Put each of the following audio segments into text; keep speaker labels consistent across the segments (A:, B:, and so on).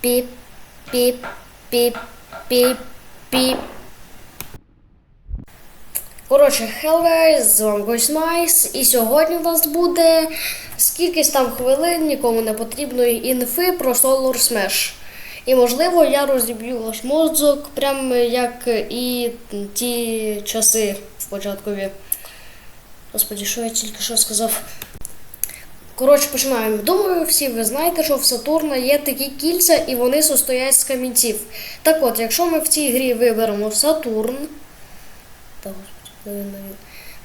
A: піп, піп, піп, піп, піп. Коротше, guys, з вами Гось Найс, і сьогодні у нас буде скількись там хвилин нікому не потрібної інфи про Solar Smash. І можливо я розіб'ю ваш мозок, прям як і ті часи в. Господі, що я тільки що сказав? Коротше, починаємо. Думаю, всі ви знаєте, що в Сатурна є такі кільця і вони состоять з камінців. Так от, якщо ми в цій грі виберемо Сатурн.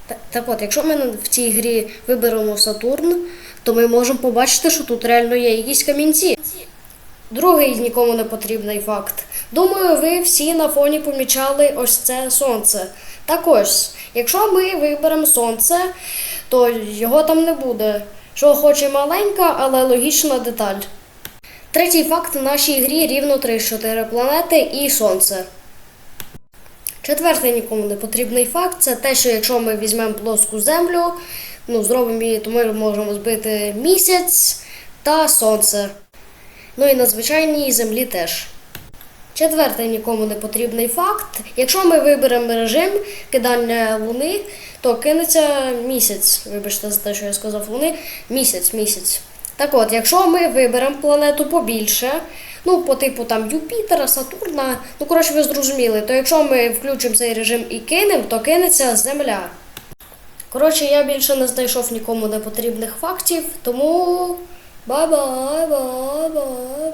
A: Та- Так от, якщо ми в цій грі виберемо Сатурн, то ми можемо побачити, що тут реально є якісь камінці. Другий нікому не потрібний факт. Думаю, ви всі на фоні помічали ось це сонце. Так ось, якщо ми виберемо сонце, то його там не буде. Що хоч і маленька, але логічна деталь. Третій факт в нашій грі рівно 3-4 планети і сонце. Четвертий нікому не потрібний факт це те, що якщо ми візьмемо плоску землю, ну, зробимо її, то ми можемо збити місяць та сонце. Ну і на звичайній землі теж. Четвертий нікому не потрібний факт. Якщо ми виберемо режим кидання луни, то кинеться місяць. Вибачте за те, що я сказав луни. Місяць, місяць. Так от, якщо ми виберемо планету побільше, ну, по типу там Юпітера, Сатурна, ну коротше, ви зрозуміли, то якщо ми включимо цей режим і кинемо, то кинеться Земля. Коротше, я більше не знайшов нікому непотрібних фактів, тому бай-бай, бай-бай, бай-бай.